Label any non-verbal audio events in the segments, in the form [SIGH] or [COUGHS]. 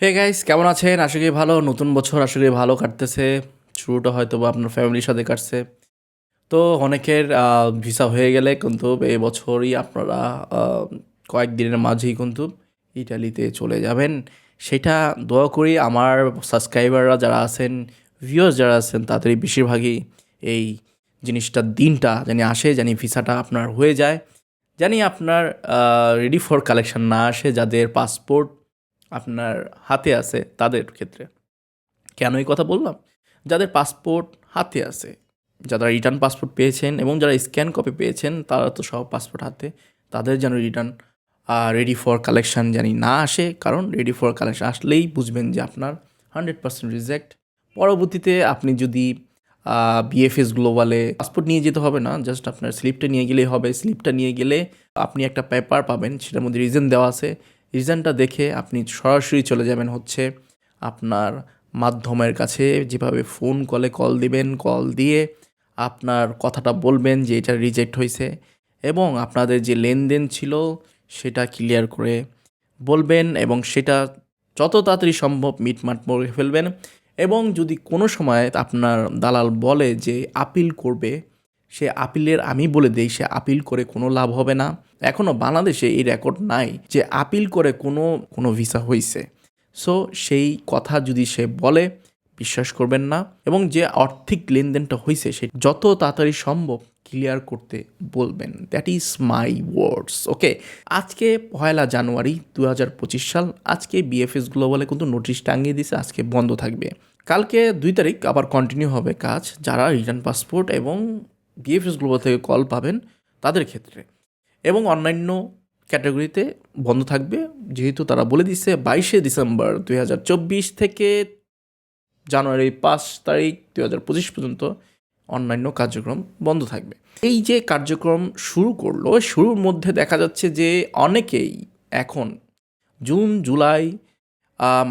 Hey guys কেমন আছেন? আশা করি ভালো। নতুন বছর আশা করি ভালো কাটতেছে। শুরুটা হয়তো বা আপনার ফ্যামিলির সাথে কাটছে। তো অনেকের ভিসা হয়ে গেলে কিন্তু এই বছরই আপনারা কয়েকদিনের মাঝেই কিন্তু ইটালিতে চলে যাবেন। সেটা দোয়া করি আমার সাবস্ক্রাইবাররা যারা আছেন ভিউয়ার্স যারা আছেন তাদের বেশিরভাগই এই জিনিসটা দিনটা জানি আসে, জানি ভিসাটা আপনার হয়ে যায়। জানি আপনার রেডি ফর কালেকশন না আসে, যাদের পাসপোর্ট আপনার হাতে আছে তাদের ক্ষেত্রে। কেন এই কথা বললাম? যাদের পাসপোর্ট হাতে আছে, যারা রিটার্ন পাসপোর্ট পেয়েছেন এবং যারা স্ক্যান কপি পেয়েছেন, তারা তো সব পাসপোর্ট হাতে, তাদের যেন রিটার্ন রেডি ফর কালেকশন জানি না আসে। কারণ রেডি ফর কালেকশন আসলেই বুঝবেন যে আপনার হান্ড্রেড পার্সেন্ট রিজেক্ট পরবর্তীতে আপনি যদি বিএফএস গ্লোবালে পাসপোর্ট নিয়ে যেতে হবে না জাস্ট আপনার স্লিপটা নিয়ে গেলেই হবে। স্লিপটা নিয়ে গেলে আপনি একটা পেপার পাবেন, সেটার মধ্যে রিজন দেওয়া আছে। রিজনটা দেখে আপনি সরাসরি চলে যাবেন হচ্ছে আপনার মাধ্যমের কাছে, যেভাবে ফোন কলে কল দিবেন কল দিয়ে আপনার কথাটা বলবেন যে এটা রিজেক্ট হয়েছে এবং আপনাদের যে লেনদেন ছিল সেটা ক্লিয়ার করে বলবেন এবং সেটা যত তাড়াতাড়ি সম্ভব মিটমাট করে ফেলবেন এবং যদি কোনো সময় আপনার দালাল বলে যে আপিল করবে, সে আপিলের আমি বলে দেই, সে আপিল করে কোনো লাভ হবে না। এখনও বাংলাদেশে এই রেকর্ড নাই যে আপিল করে কোনো কোনো ভিসা হয়েছে সো সেই কথা যদি সে বলে, বিশ্বাস করবেন না। এবং যে আর্থিক লেনদেনটা হয়েছে সে যত তাড়াতাড়ি সম্ভব ক্লিয়ার করতে বলবেন। That is my words okay আজকে পয়লা জানুয়ারি দু হাজার পঁচিশ সাল, আজকে বিএফএস গ্লোবালে কিন্তু নোটিশ টাঙিয়ে দিছে, আজকে বন্ধ থাকবে। কালকে দুই তারিখ আবার কন্টিনিউ হবে কাজ, যারা রিটার্ন পাসপোর্ট এবং বিএফএস গ্লোবাল থেকে কল পাবেন, তাদের ক্ষেত্রে। এবং অন্যান্য ক্যাটাগরিতে বন্ধ থাকবে। যেহেতু তারা বলে দিচ্ছে বাইশে ডিসেম্বর দু হাজার চব্বিশ থেকে জানুয়ারি পাঁচ তারিখ দুই হাজার পঁচিশ পর্যন্ত অন্যান্য কার্যক্রম বন্ধ থাকবে। এই যে কার্যক্রম শুরু করল শুরুর মধ্যে দেখা যাচ্ছে যে অনেকেই এখন জুন, জুলাই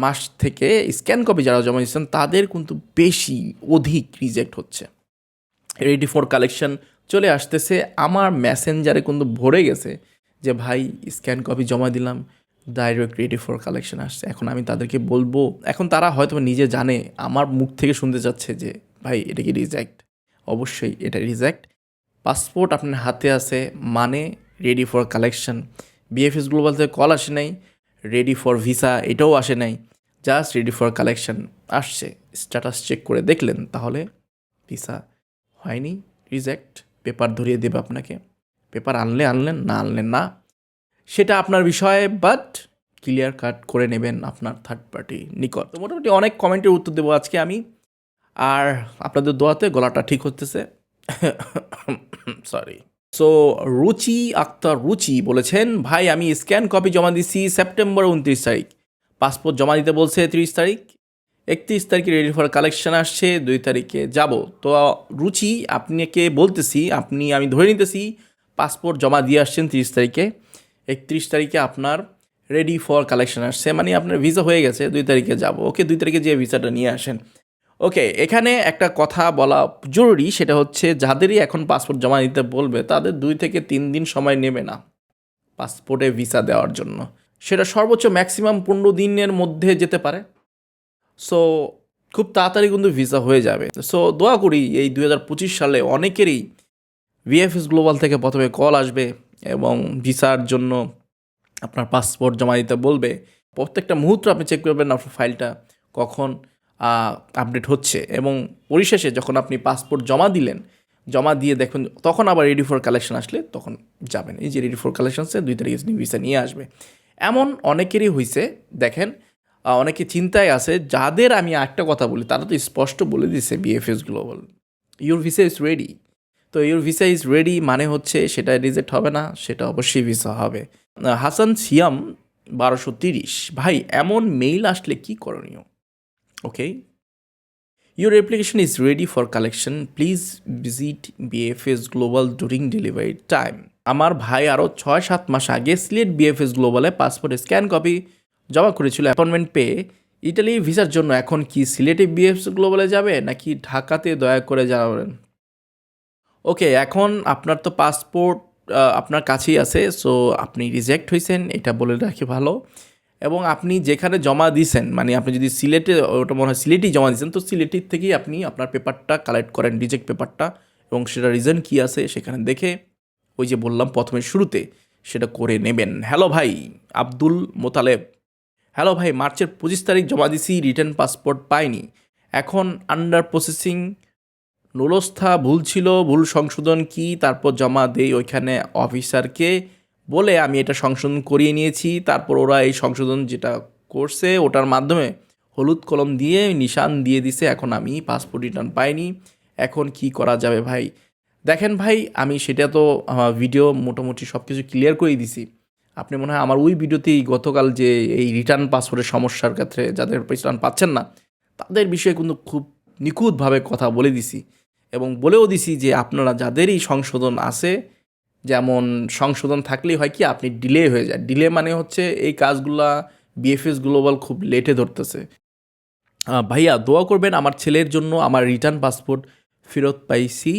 মাস থেকে স্ক্যান কপি যারা জমা দিচ্ছেন তাদের কিন্তু বেশি অধিক রিজেক্ট হচ্ছে। রেডি ফর কালেকশন চলে আসতেছে, আমার মেসেঞ্জারে কিন্তু ভরে গেছে যে, ভাই স্ক্যান কপি জমা দিলাম ডাইরেক্ট রেডি ফর কালেকশন আসছে। এখন আমি তাদেরকে বলব। এখন তারা হয়তো নিজে জানে, আমার মুখ থেকে শুনতে চাচ্ছে যে, ভাই, এটা কি রিজেক্ট অবশ্যই এটা রিজেক্ট পাসপোর্ট আপনার হাতে আছে মানে ready for collection BFS global থেকে কল আসে নাই রেডি ফর ভিসা এটাও আসে নাই জাস্ট রেডি ফর কালেকশন আসছে। স্ট্যাটাস চেক করে দেখলেন, তাহলে ভিসা হয়নি রিজেক্ট পেপার ধরিয়ে দেবে আপনাকে। পেপার আনলে আনলেন, না আনলেন না। সেটা আপনার বিষয়ে বাট ক্লিয়ার কাট করে নেবেন আপনার থার্ড পার্টি নিকট। তো মোটামুটি অনেক কমেন্টের উত্তর দেবো আজকে আমি। আর আপনাদের দোয়াতে গলাটা ঠিক হতেছে। [COUGHS] সরি সো রুচি আক্তার রুচি বলেছেন, ভাই, আমি স্ক্যান কপি জমা দিছি সেপ্টেম্বর উনত্রিশ তারিখ। পাসপোর্ট জমা দিতে বলছে তিরিশ তারিখ। একত্রিশ তারিখে রেডি ফর কালেকশন আসছে, দুই তারিখে যাব। তো, রুচি, আপনাকে বলতেছি, আপনি, আমি ধরে নিতেছি পাসপোর্ট জমা দিয়ে আসছেন তিরিশ তারিখে। একত্রিশ তারিখে আপনার রেডি ফর কালেকশন আসছে মানে আপনার ভিসা হয়ে গেছে, দুই তারিখে যাব। ওকে, দুই তারিখে যে ভিসাটা নিয়ে আসেন। ওকে, এখানে একটা কথা বলা জরুরি, সেটা হচ্ছে যাদেরই এখন পাসপোর্ট জমা দিতে বলবে, তাদের দুই থেকে তিন দিন সময় নেবে না পাসপোর্টে ভিসা দেওয়ার জন্য। সেটা সর্বোচ্চ ম্যাক্সিমাম পনেরো দিনের মধ্যে যেতে পারে। সো খুব তাড়াতাড়ি কিন্তু ভিসা হয়ে যাবে। সো দোয়া করি এই দুই হাজার পঁচিশ সালে অনেকেরই ভিএফএস গ্লোবাল থেকে প্রথমে কল আসবে এবং ভিসার জন্য আপনার পাসপোর্ট জমা দিতে বলবে। প্রত্যেকটা মুহূর্ত আপনি চেক করবেন আপনার ফাইলটা কখন আপডেট হচ্ছে এবং পরিশেষে যখন আপনি পাসপোর্ট জমা দিলেন, জমা দিয়ে দেখুন তখন আবার রেডি ফর কালেকশন আসলে তখন যাবেন। এই যে রেডি ফর কালেকশনসে দুই তারিখে ভিসা নিয়ে আসবে। এমন অনেকেরই হয়েছে দেখেন অনেকে চিন্তায় আছে, যাদের আমি একটা কথা বলি, তারা তো স্পষ্ট বলে দিছে BFS global your visa is ready তো ইউর ভিসা ইজ রেডি মানে হচ্ছে সেটা রিজেক্ট হবে না, সেটা অবশ্যই ভিসা হবে। হাসান সিয়াম, বারোশো তিরিশ। ভাই, এমন মেইল আসলে কি করণীয়? Okay your application is ready for collection please visit BFS global during delivery time আমার ভাই আরও ছয় সাত মাস আগে সিলেট বিএফএস গ্লোবালে পাসপোর্ট স্ক্যান কপি জমা করেছিল অ্যাপয়েন্টমেন্ট পেয়ে। ইটালি ভিসার জন্য এখন কি সিলেটে বিএফএস গ্লোবালে যাবে নাকি ঢাকাতে দয়া করে জানাবেন? ওকে এখন আপনার তো পাসপোর্ট আপনার কাছেই আছে সো আপনি রিজেক্ট হয়েছেন এটা বলে রাখি ভালো। এবং আপনি যেখানে জমা দিয়েছেন মানে আপনি যদি সিলেটে, ওটা মনে হয় সিলেটেই জমা দিয়েছেন তো সিলেটের থেকেই আপনি আপনার পেপারটা কালেক্ট করেন রিজেক্ট পেপারটা এবং সেটা রিজন কী আছে সেখানে দেখে ওই যে বললাম প্রথমে শুরুতে, সেটা করে নেবেন। হ্যালো ভাই, আব্দুল মোতালেব। হ্যালো ভাই, মার্চের পঁচিশ তারিখ জমা দিছি রিটার্ন পাসপোর্ট পাইনি। এখন আন্ডার প্রসেসিং নুলস্থা, ভুল ছিল, ভুল সংশোধন কি, তারপর জমা দেই ওইখানে অফিসারকে বলে আমি এটা সংশোধন করিয়ে নিয়েছি, তারপর ওরা এই সংশোধন যেটা করছে, ওটার মাধ্যমে হলুদ কলম দিয়ে নিশান দিয়ে দিছে, এখন আমি পাসপোর্ট রিটার্ন পাইনি। এখন কি করা যাবে ভাই? দেখেন ভাই, আমি সেটা তো ভিডিও মোটামুটি সব কিছু ক্লিয়ার করেই দিছি। আপনি মনে হয় আমার ওই ভিডিওতেই গতকাল যে এই রিটার্ন পাসপোর্টের সমস্যার ক্ষেত্রে যাদের রিটার্ন পাচ্ছেন না, তাদের বিষয়ে কিন্তু খুব নিখুঁতভাবে কথা বলে দিছি এবং বলেও দিছি যে আপনারা যাদেরই সংশোধন আছে, যেমন সংশোধন থাকলেই হয় কি আপনি ডিলে হয়ে যায়। ডিলে মানে হচ্ছে এই কাজগুলা বিএফএস গ্লোবাল খুব লেটে ধরতেছে। ভাইয়া দোয়া করবেন আমার ছেলের জন্য আমার রিটার্ন পাসপোর্ট ফেরত পাইছি।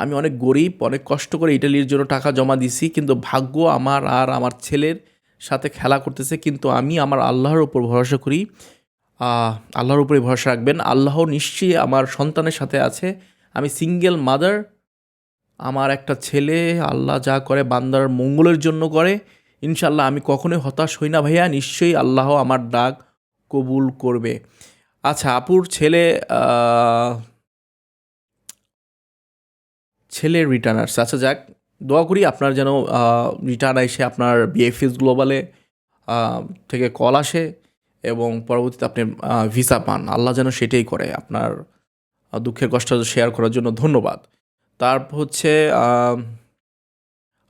আমি অনেক গরিব, অনেক কষ্ট করে ইটালির জন্য টাকা জমা দিছি, কিন্তু ভাগ্য আমার আর আমার ছেলের সাথে খেলা করতেছে, কিন্তু আমি আমার আল্লাহর উপর ভরসা করি। আল্লাহর উপরে ভরসা রাখবেন। আল্লাহ নিশ্চয়ই আমার সন্তানের সাথে আছে। আমি সিঙ্গেল মাদার আমার একটা ছেলে, আল্লাহ যা করে বান্দার মঙ্গলের জন্য করে। ইনশাল্লাহ আমি কখনোই হতাশ হই না ভাইয়া, নিশ্চয়ই আল্লাহ আমার ডাক কবুল করবে। আচ্ছা আপুর ছেলে আহ, ছেলের রিটার্ন আচ্ছা যাক দোয়া করি আপনার যেন রিটার্ন এসে আপনার বিএফএস গ্লোবালে থেকে কল আসে এবং পরবর্তীতে আপনি ভিসা পান। আল্লাহ যেন সেটাই করে আপনার দুঃখের কষ্ট শেয়ার করার জন্য ধন্যবাদ। তারপর হচ্ছে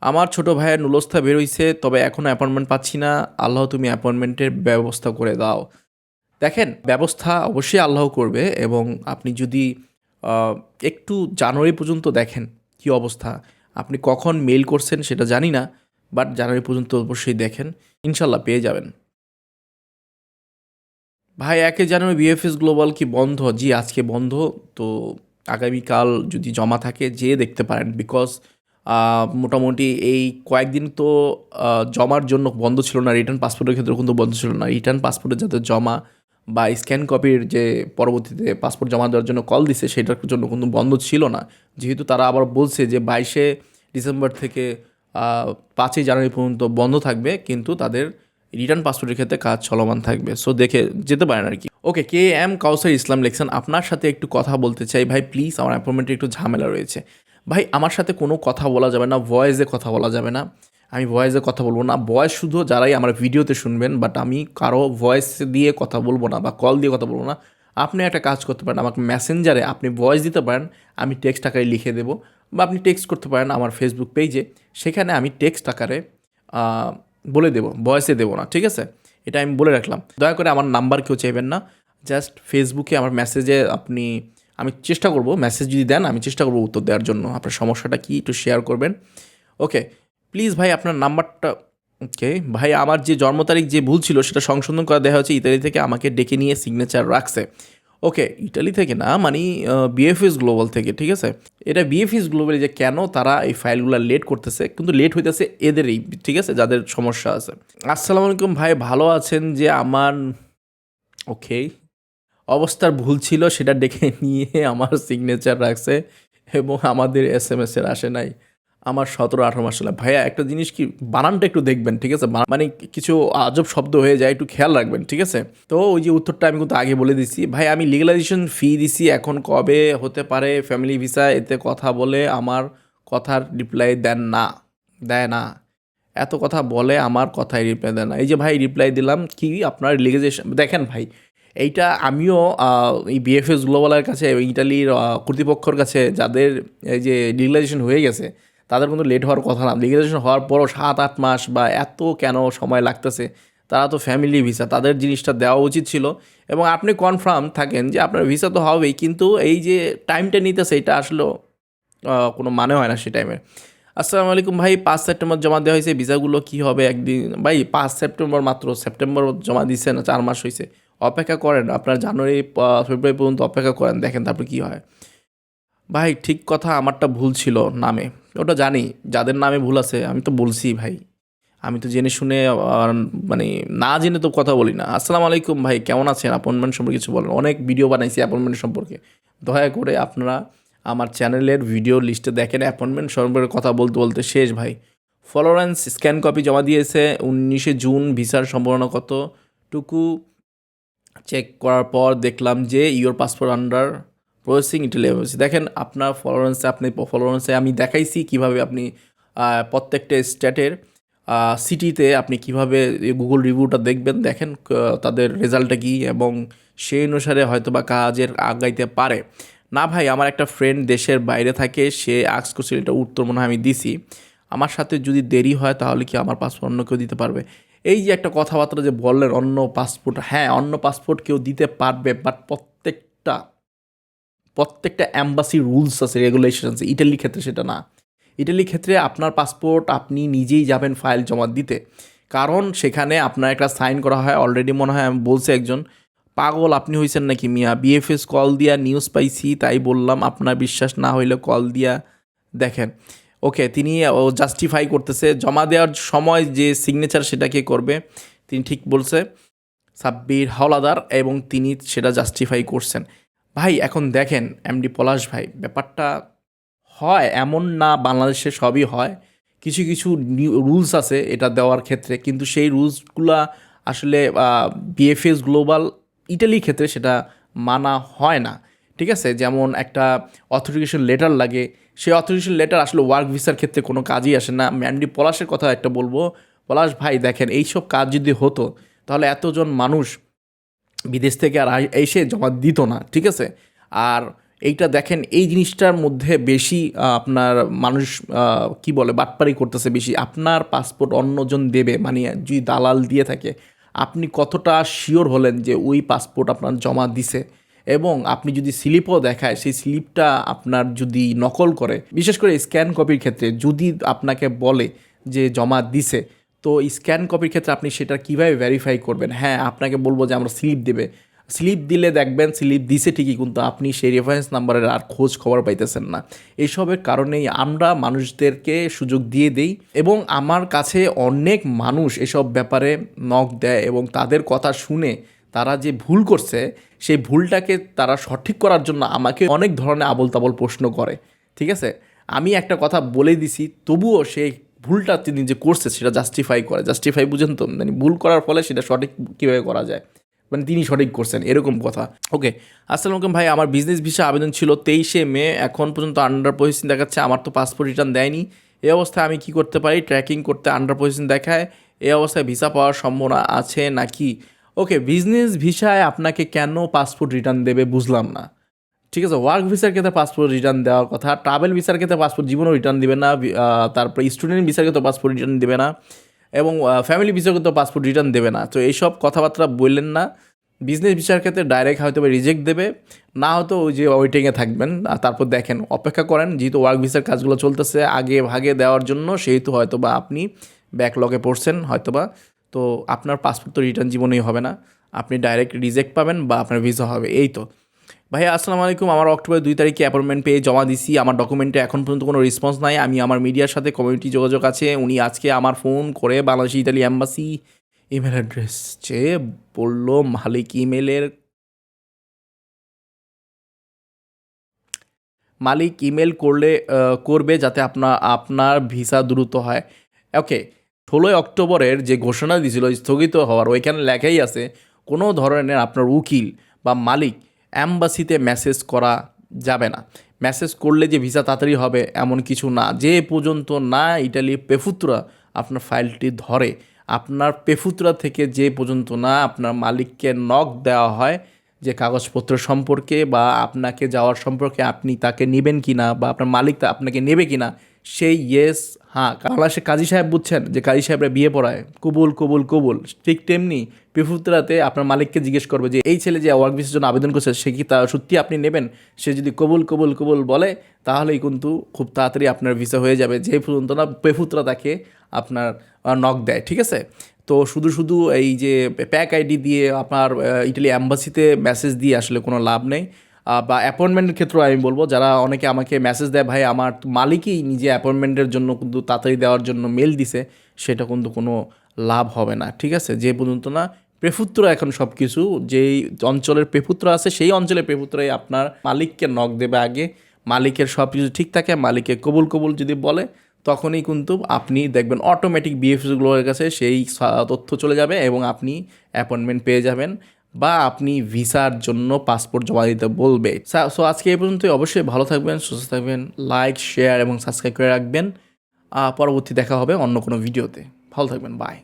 আমার ছোট ভাইয়ের নুলস্থা বেরোইছে তবে এখনও অ্যাপয়েন্টমেন্ট পাচ্ছি না। আল্লাহ তুমি অ্যাপয়েন্টমেন্টের ব্যবস্থা করে দাও। দেখেন ব্যবস্থা অবশ্যই আল্লাহ করবে এবং আপনি যদি একটু জানুয়ারি পর্যন্ত দেখেন কি অবস্থা। আপনি কখন মেল করছেন সেটা জানি না বাট জানুয়ারি পর্যন্ত অবশ্যই দেখেন, ইনশাল্লাহ পেয়ে যাবেন। ভাই, একে জানুয়ারি বিএফএস গ্লোবাল কি বন্ধ? জি, আজকে বন্ধ, তো আগামীকাল যদি জমা থাকে, যেয়ে দেখতে পারেন বিকজ মোটামুটি এই কয়েকদিন তো জমার জন্য বন্ধ ছিল না রিটার্ন পাসপোর্টের ক্ষেত্রে কিন্তু বন্ধ ছিল না। রিটার্ন পাসপোর্টের যাতে জমা বা স্ক্যান কপির যে পরবর্তীতে পাসপোর্ট জমা দেওয়ার জন্য কল দিছে, সেটার জন্য কিন্তু বন্ধ ছিল না। যেহেতু তারা আবার বলছে যে বাইশে ডিসেম্বর থেকে পাঁচই জানুয়ারি পর্যন্ত বন্ধ থাকবে, কিন্তু তাদের রিটার্ন পাসপোর্টের ক্ষেত্রে কাজ চলমান থাকবে। সো দেখে যেতে পারেন আর কি। ওকে কে এম কাউসার ইসলাম লেখছেন, আপনার সাথে একটু কথা বলতে চাই, ভাই প্লিজ আমার অ্যাপয়েন্টমেন্টে একটু ঝামেলা রয়েছে। ভাই, আমার সাথে কোনো কথা বলা যাবে না ভয়েসে কথা বলা যাবে না। আমি ভয়েসে কথা বলব না। ভয়েস শুধু যারাই আমার ভিডিওতে শুনবেন বাট আমি কারও ভয়েস দিয়ে কথা বলব না বা কল দিয়ে কথা বলব না। আপনি একটা কাজ করতে পারেন, আমাকে মেসেঞ্জারে আপনি ভয়েস দিতে পারেন, আমি টেক্সট আকারে লিখে দেবো বা আপনি টেক্সট করতে পারেন আমার ফেসবুক পেজে সেখানে আমি টেক্সট আকারে বলে দেবো ভয়েসে দেবো না, ঠিক আছে? এটা আমি বলে রাখলাম। দয়া করে আমার নাম্বার কেউ চাইবেন না। জাস্ট ফেসবুকে আমার মেসেজে আপনি, আমি চেষ্টা করব মেসেজ যদি দেন, আমি চেষ্টা করব উত্তর দেওয়ার জন্য। আপনার সমস্যাটা কি একটু শেয়ার করবেন। ওকে প্লিজ ভাই, আপনার নাম্বারটা ওকে ভাই, আমার যে জন্ম তারিখ যে ভুল ছিল, সেটা সংশোধন করা দেওয়া হয়েছে। ইতালি থেকে আমাকে ডেকে নিয়ে সিগনেচার রাখছে। ওকে ইটালি থেকে না মানে বিএফএস গ্লোবাল থেকে, ঠিক আছে? এটা বিএফএস গ্লোবালে যে কেন তারা এই ফাইলগুলো লেট করতেছে, কিন্তু লেট হইতেছে এদেরই, ঠিক আছে? যাদের সমস্যা আছে। আসসালামু আলাইকুম ভাই, ভালো আছেন যে আমার ওকে অবস্থার ভুল ছিল, সেটা ডেকে নিয়ে আমার সিগনেচার রাখছে এবং আমাদের এস এম এস এর আসে নাই। আমার সতেরো, আঠারো মাস চলে ভাইয়া, একটা জিনিস কি, বানানটা একটু দেখবেন, ঠিক আছে? মানে কিছু আজব শব্দ হয়ে যায়, একটু খেয়াল রাখবেন, ঠিক আছে? তো ওই যে উত্তরটা আমি কিন্তু আগে বলে দিছি। ভাই, আমি লিগালাইজেশন ফি দিছি এখন কবে হতে পারে ফ্যামিলি ভিসা এতে কথা বলে আমার কথার রিপ্লাই দেন না, দেয় না। এত কথা বলে আমার কথায় রিপ্লাই দেয় না। এই যে ভাই রিপ্লাই দিলাম, কি আপনার লিগালাইজেশন দেখেন ভাই, এইটা আমিও এই বিএফএস গ্লোবালের কাছে, ইটালির কর্তৃপক্ষর কাছে যাদের এই যে লিগালাইজেশন হয়ে গেছে তাদের কিন্তু লেট হওয়ার কথা না। লিগালাইজেশন হওয়ার পরও সাত, আট মাস বা এত কেন সময় লাগতেছে? তারা তো ফ্যামিলি ভিসা তাদের জিনিসটা দেওয়া উচিত ছিল। এবং আপনি কনফার্ম থাকেন যে আপনার ভিসা তো হবেই, কিন্তু এই যে টাইমটা নিতেছে, এটা আসলেও কোনো মানে হয় না সে টাইমে আসসালামু আলাইকুম ভাই, পাঁচ সেপ্টেম্বর জমা দেওয়া হয়েছে ভিসাগুলো কী হবে একদিন? ভাই, পাঁচ সেপ্টেম্বর মাত্র সেপ্টেম্বর জমা দিচ্ছে না, চার মাস হয়েছে অপেক্ষা করেন, আপনার জানুয়ারি ফেব্রুয়ারি পর্যন্ত অপেক্ষা করেন, দেখেন তারপর কী হয়। ভাই, ঠিক কথা, আমারটা ভুল ছিল নামে। ওটা জানি, যাদের নামে ভুল আছে, আমি তো বলছি ভাই। আমি তো জেনে শুনে মানে না জেনে তো কথা বলি না। আসসালামু আলাইকুম ভাই, কেমন আছেন? অ্যাপয়েন্টমেন্ট সম্পর্কে কিছু বলেন। অনেক ভিডিও বানাইছি অ্যাপয়েন্টমেন্ট সম্পর্কে। দয়া করে আপনারা আমার চ্যানেলের ভিডিও লিস্টে দেখেন। অ্যাপয়েন্টমেন্ট সম্পর্কে কথা বলতে বলতে শেষ ভাই। ফলোরেন্স স্ক্যান কপি জমা দিয়েছে। উনিশে জুন ভিসার সম্ভাবনা কতটুকু? চেক করার পর দেখলাম যে your passport under processing embassy দেখেন, আপনার ফলোরেন্সে আপনি ফলোরেন্সে আমি দেখাইছি কীভাবে আপনি প্রত্যেকটা স্টেটের সিটিতে আপনি কীভাবে গুগল রিভিউটা দেখবেন, দেখেন তাদের রেজাল্টটা কী এবং সেই অনুসারে হয়তো বা কাজের আগাইতে পারে। না ভাই, আমার একটা ফ্রেন্ড দেশের বাইরে থাকে, সে আক্স করছিল, এটা উত্তর মনে হয় আমি দিছি। আমার সাথে যদি দেরি হয়, তাহলে কি আমার পাসপোর্ট অন্য কেউ দিতে পারবে? এই যে একটা কথাবার্তা যে বললেন, অন্য পাসপোর্ট হ্যাঁ অন্য পাসপোর্ট কেউ দিতে পারবে বাট প্রত্যেকটা প্রত্যেকটা অ্যাম্বাসি রুলস আছে রেগুলেশন আছে ইটালির ক্ষেত্রে সেটা না। ইটালির ক্ষেত্রে আপনার পাসপোর্ট আপনি নিজেই যাবেন ফাইল জমা দিতে। কারণ সেখানে আপনার একটা সাইন করা হয় অলরেডি মনে হয় আমি বলছে একজন, পাগল আপনি হয়েছেন নাকি মিয়া? বিএফএস কল দিয়া নিউজ পাইছি, তাই বললাম আপনার বিশ্বাস না হইলে কল দিয়া দেখেন। ওকে তিনি জাস্টিফাই করতেছে, জমা দেওয়ার সময় যে সিগনেচার সেটা কে করবে, তিনি ঠিক বলছে সাব্বির হাওলাদার এবং তিনি সেটা জাস্টিফাই করছেন। ভাই, এখন দেখেন এমডি পলাশ ভাই, ব্যাপারটা হয় এমন না বাংলাদেশে সবই হয়। কিছু কিছু রুলস আছে এটা দেওয়ার ক্ষেত্রে, কিন্তু সেই রুলসগুলা আসলে বিএফএস গ্লোবাল ইটালির ক্ষেত্রে সেটা মানা হয় না। ঠিক আছে? যেমন একটা অথরিকেশন লেটার লাগে, সেই অথরিকেশন লেটার আসলে ওয়ার্ক ভিসার ক্ষেত্রে কোনো কাজই আসে না। ম্যান্ডি পলাশের কথা একটা বলব, পলাশ ভাই, দেখেন এইসব কাজ যদি হতো, তাহলে এতজন মানুষ বিদেশ থেকে আর এসে জমা দিত না, ঠিক আছে? আর এইটা দেখেন, এই জিনিসটার মধ্যে বেশি আপনার মানুষ কি বলে, বাটপারি করতেছে বেশি। আপনার পাসপোর্ট অন্যজন দেবে মানে যদি দালাল দিয়ে থাকে, আপনি কতটা শিওর হলেন যে ওই পাসপোর্ট আপনার জমা দিছে? এবং আপনি যদি স্লিপও দেখায়, সেই স্লিপটা আপনার যদি নকল করে, বিশেষ করে স্ক্যান কপির ক্ষেত্রে যদি আপনাকে বলে যে জমা দিছে তো স্ক্যান কপির ক্ষেত্রে আপনি সেটা কীভাবে ভেরিফাই করবেন? হ্যাঁ আপনাকে বলব যে আমরা স্লিপ দেবে। স্লিপ দিলে দেখবেন স্লিপ দিছে ঠিকই, কিন্তু আপনি সেই রেফারেন্স নাম্বারের আর খোঁজ খবর পাইতেছেন না। এইসবের কারণেই আমরা মানুষদেরকে সুযোগ দিয়ে দেই এবং আমার কাছে অনেক মানুষ এসব ব্যাপারে নখ দেয় এবং তাদের কথা শুনে তারা যে ভুল করছে, সেই ভুলটাকে তারা সঠিক করার জন্য আমাকে অনেক ধরনের আবল তাবল প্রশ্ন করে। ঠিক আছে? আমি একটা কথা বলে দিছি, তবুও সেই ভুলটা তিনি যে করছে সেটা জাস্টিফাই করে। জাস্টিফাই বুঝেন তো? মানে ভুল করার ফলে সেটা সঠিক কীভাবে করা যায়? মানে তিনি সঠিক করছেন, এরকম কথা। ওকে আসসালামু আলাইকুম ভাই, আমার বিজনেস ভিসা আবেদন ছিল তেইশে মে, এখন পর্যন্ত আন্ডার পজিশন দেখাচ্ছে, আমার তো পাসপোর্ট রিটার্ন দেয়নি। এই অবস্থায় আমি কি করতে পারি? ট্র্যাকিং করতে আন্ডার পজিশন দেখায়, এই অবস্থায় ভিসা পাওয়ার সম্ভাবনা আছে নাকি? ওকে বিজনেস ভিসায় আপনাকে কেন পাসপোর্ট রিটার্ন দেবে বুঝলাম না। ঠিক আছে ওয়ার্ক ভিসার ক্ষেত্রে পাসপোর্ট রিটার্ন দেওয়ার কথা ট্রাভেল ভিসার ক্ষেত্রে পাসপোর্ট জীবনও রিটার্ন দিবে না তারপরে স্টুডেন্ট ভিসার ক্ষেত্রে পাসপোর্ট রিটার্ন দেবে না, এবং ফ্যামিলি ভিসার ক্ষেত্রে পাসপোর্ট রিটার্ন দেবে না। তো এইসব কথাবার্তা বললেন না। বিজনেস ভিসার ক্ষেত্রে ডাইরেক্ট হয়তো রিজেক্ট দেবে, না হয়তো ওই যে ওয়েটিংয়ে থাকবেন। তারপর দেখেন, অপেক্ষা করেন, যেহেতু ওয়ার্ক ভিসার কাজগুলো চলতেছে, আগে ভাগে দেওয়ার জন্য, সেহেতু হয়তো বা আপনি ব্যাকলগে পড়ছেন হয়তো বা। তো আপনার পাসপোর্ট তো রিটার্ন জীবনেই হবে না। আপনি ডাইরেক্ট রিজেক্ট পাবেন বা আপনার ভিসা হবে, এই তো। ভাইয়া, আসসালামু আলাইকুম। আমার অক্টোবর দুই তারিখে অ্যাপয়েন্টমেন্ট পেয়ে জমা দিছি। আমার ডকুমেন্টে এখন পর্যন্ত কোনো রেসপন্স নাই। আমি আমার মিডিয়ার সাথে কমিউনিটি যোগাযোগ আছে। উনি আজকে আমার ফোন করে Bangladesh Italy embassy email address চেয়ে বলল, মালিক ইমেলের মালিক ইমেল করলে করবে যাতে আপনার আপনার ভিসা দ্রুত হয়। ওকে ষোলোই অক্টোবরের যে ঘোষণা দিয়েছিল স্থগিত হওয়ার, ওইখানে লেখাই আছে, কোনো ধরনের আপনার উকিল বা মালিক অ্যাম্বাসিতে মেসেজ করা যাবে না। মেসেজ করলে যে ভিসা তাড়াতাড়ি হবে এমন কিছু না। যে পর্যন্ত না ইটালি পেফুত্রা আপনার ফাইলটি ধরে, আপনার পেফুত্রা থেকে যে পর্যন্ত না আপনার মালিককে নক দেওয়া হয় যে কাগজপত্র সম্পর্কে বা আপনাকে যাওয়ার সম্পর্কে আপনি তাকে নেবেন কি না বা আপনার মালিক আপনাকে নেবে কি না সেই ইয়েস হ্যাঁ বাংলাদেশে কাজী সাহেব বুঝছেন যে কাজী সাহেবরা বিয়ে পড়ায়। কবুল কবুল কবুল। ঠিক তেমনি পেফুত্রাতে আপনার মালিককে জিজ্ঞেস করবে যে, এই ছেলে যে ওয়ার্ক ভিসার জন্য আবেদন করছে, সে কি তা সত্যি আপনি নেবেন? সে যদি কবুল কবুল কবুল বলে, তাহলেই কিন্তু খুব তাড়াতাড়ি আপনার ভিসা হয়ে যাবে। যে পর্যন্ত না পেফুত্রা তাকে আপনার নক দেয়, ঠিক আছে? তো শুধু শুধু এই যে প্যাক আইডি দিয়ে আপনার ইটালি অ্যাম্বাসিতে মেসেজ দিয়ে আসলে কোনো লাভ নেই। বা অ্যাপয়েন্টমেন্টের ক্ষেত্রেও আমি বলব, যারা অনেকে আমাকে মেসেজ দেয়, ভাই, আমার মালিকই নিজে অ্যাপয়েন্টমেন্টের জন্য কিন্তু তাড়াতাড়ি দেওয়ার জন্য মেল দিছে, সেটা কিন্তু কোনো লাভ হবে না। ঠিক আছে? যে পর্যন্ত না প্রেপুত্র এখন সব কিছু যেই অঞ্চলের প্রেপুত্র আছে, সেই অঞ্চলের প্রেপুত্রই আপনার মালিককে নখ দেবে আগে। মালিকের সব কিছু ঠিক থাকে মালিকের কবুল কবুল যদি বলে, তখনই কিন্তু আপনি দেখবেন অটোমেটিক বিএফএসগুলোর কাছে সেই তথ্য চলে যাবে এবং আপনি অ্যাপয়েন্টমেন্ট পেয়ে যাবেন। বা আপনি ভিসার জন্য পাসপোর্ট জমা দিতে বলবে। সো আজকে এই পর্যন্তই। অবশ্যই ভালো থাকবেন, সুস্থ থাকবেন লাইক শেয়ার এবং সাবস্ক্রাইব করে রাখবেন। পরবর্তী দেখা হবে অন্য কোনো ভিডিওতে ভালো থাকবেন বাই